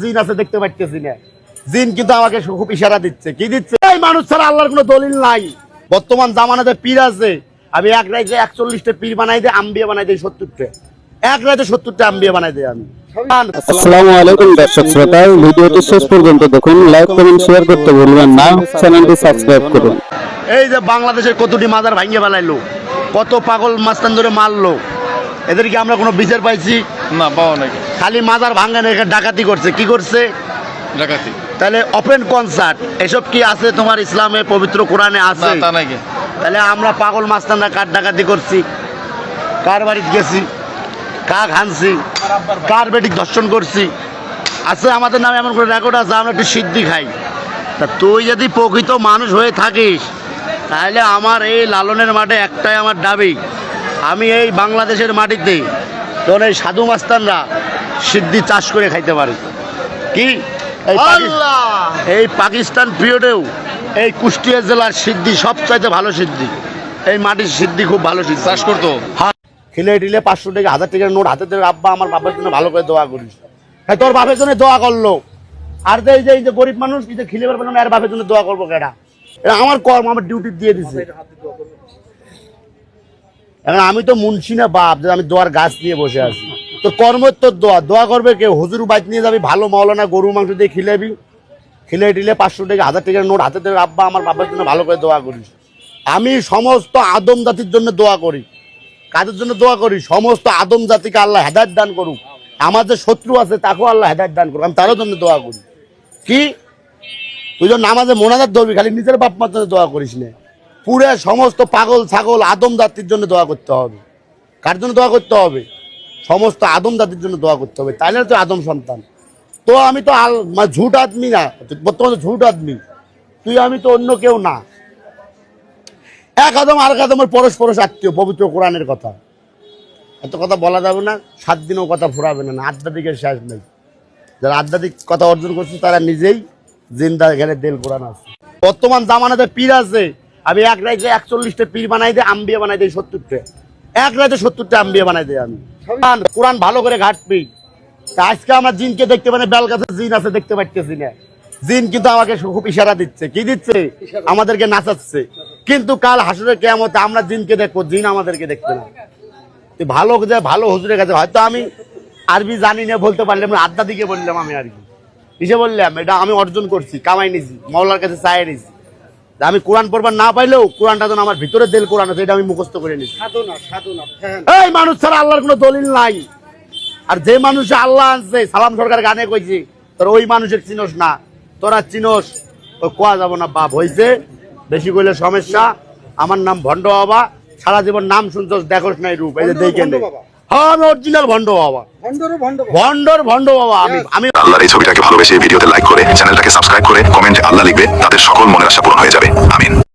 জিন আছে দেখতে পাচ্ছি না। জিন কিন্তু আমাকে খুব ইশারা দিচ্ছে। কি দিচ্ছে? এই মানুষ ছাড়া আল্লাহর কোনো দলিল নাই। বর্তমান জামানাতে পীর আছে। আমি এক রাইতে একচল্লিশটা পীর বানাই দিই আম্বিয়া বানাই দিই সত্তরটা। এক রাইতে সত্তরটা আম্বিয়া বানাই দিই আমি। আসসালামু আলাইকুম দর্শক শ্রোতা। ভিডিওটি শেষ পর্যন্ত দেখুন। লাইক কমেন্ট শেয়ার করতে ভুলবেন না। চ্যানেলটি সাবস্ক্রাইব করুন। এই যে বাংলাদেশের কতটি মাজার ভাঙ্গে ফেলাইলো কত পাগল মাস্তান ধরে মারলো এদেরকে আমরা কোনো বিচার পাইছি? না পাওয়া নাকি খালি মাজার ভাঙ্গা এখানে ডাকাতি করছে। কি করছে? ডাকাতি। তাহলে ওপেন কনসার্ট এসব কি আছে তোমার ইসলামে পবিত্র কোরআনে আছে? তাহলে আমরা পাগল মাস্তানরা কার ডাকাতি করছি? কার বাড়িতে গেছি? কাক হানছি কার বেটি দর্শন করছি? আছে আমাদের নামে এমন করে রেকর্ড আছে আমরা একটু সিদ্ধি খাই। তা তুই যদি প্রকৃত মানুষ হয়ে থাকিস তাহলে আমার এই লালনের মাঠে একটাই আমার দাবি। আমি এই বাংলাদেশের মাটিতে তোর এই সাধু মাস্তানরা সিদ্ধি চাষ করে খাইতে পারি। কি? এই পাকিস্তান পিরিয়ডেও এই কুষ্টিয়া জেলার সিদ্ধি সবচাইতে ভালো সিদ্ধি। এই মাটির সিদ্ধি খুব ভালো সিদ্ধি। চাষ করতো? খিলে টিলে পাঁচশো টাকা হাজার টাকার নোট হাতে থেকে আব্বা আমার বাবার জন্য ভালো করে দোয়া করিস। হ্যাঁ তোর বাপের জন্য দোয়া করল। আর যে এই যে এই যে গরিব মানুষ এই যে খিলে পারবে না এর বাপের জন্য দোয়া করব কেটা এটা আমার কর্ম আমার ডিউটি দিয়ে দিছে। এখন আমি তো মুন্সি না বাপ যে আমি দোয়ার গাছ নিয়ে বসে আছি। তো কর্ম তোর দোয়া। দোয়া করবে কেউ? হুজুর বাইক নিয়ে যাবি, ভালো মৌলানা গরু মাংস দিয়ে খিলেবি। খিলে টিলে পাঁচশো টাকা, হাজার টাকার নোট হাতে থেকে আব্বা, আমার বাবার জন্য ভালো করে দোয়া করিস। আমি সমস্ত আদম জাতির জন্য দোয়া করি। কাদের জন্য দোয়া করি? সমস্ত আদম জাতিকে আল্লাহ হেদায়ত দান করুক। আমার যে শত্রু আছে, তাকেও আল্লাহ হেদায়ত দান করুক। আমি তারও জন্য দোয়া করি। কি? তুই যখন নামাজে মোনাজাত ধরবি, খালি নিজের বাপ মার জন্য দোয়া করিস না। পুরো সমস্ত পাগল, ছাগল, আদম জাতির জন্য দোয়া করতে হবে। কার জন্য দোয়া করতে হবে? সমস্ত আদম জাতির জন্য দোয়া করতে হবে। তাইলে তো আদম সন্তান। তো আমি তো আল ঝুট আদমি না। বর্তমানে ঝুট আদমি। তুই আমি তো অন্য কেউ না। এক আদম আর এক আদমের পরশ আত্মীয়, পবিত্র কোরআনের কথা। এত কথা বলা যাবে না, সাত দিনও কথা ফুরাবে না। আধ্যাত্মিকের শেষ নেই। যারা আধ্যাত্মিক কথা অর্জন করছে, তারা নিজেই জিন্দা ঘেরে দেল কোরআন আছে। বর্তমান জামানাতে পীর আছে। আমি এক রাইতে একচল্লিশটা পীর বানাই দিই, আম্বিয়া বানাই দিই সত্তরটা। এক রাইতে সত্তরটা আম্বিয়া বানাই দিই আমি। কোরআন- ভালো করে ঘাটবি। আজকে আমরা জিনকে দেখতে মানে বেল গাছে জিন আছে দেখতে পাচ্ছি না। জিন কিন্তু আমাকে খুব ইশারা দিচ্ছে। কি দিচ্ছে? আমাদেরকে নাচাচ্ছে। কিন্তু কাল হাসুরের কেমতে আমরা জিনকে দেখব জিন আমাদেরকে দেখবে না। তুই ভালো যে ভালো হুজুরের কাছে। হয়তো আমি আরবি জানি না বলতে পারলাম আড্ডা দিকে বললাম আমি আর কি কিসে বললাম? এটা আমি অর্জন করছি কামাই নিছি মৌলার কাছে চাই নিছি। তা আমি কোরআন পড়বার না পাইলেও কোরআনটা যেন আমার ভিতরে দেল কোরআন আছে এটা আমি মুখস্থ করে ফ্যান। এই মানুষ ছাড়া আল্লাহর কোনো দলিল নাই। আর যে মানুষে আল্লাহ আনছে সালাম সরকার গানে কইছি তোর ওই মানুষের চিনোস না তোরা চিনোস। ওই কোয়া যাব না বাপ হইছে বেশি কইলে সমস্যা। আমার নাম ভণ্ড বাবা সারা জীবন নাম শুনছস দেখোস নাই রূপ এই যে দেখে ভণ্ড নে। বাবা। হ্যাঁ আমি অরিজিনাল ভণ্ড বাবা। ভণ্ডরও ভণ্ড ভণ্ডর ভণ্ড বাবা আমি আমি আল্লাহর এই ছবিটাকে ভালোবেসে ভিডিওতে লাইক করে চ্যানেলটাকে সাবস্ক্রাইব করে কমেন্টে আল্লাহ লিখবে তাদের সকল মনের আশা পূরণ হয়ে যাবে। আমিন।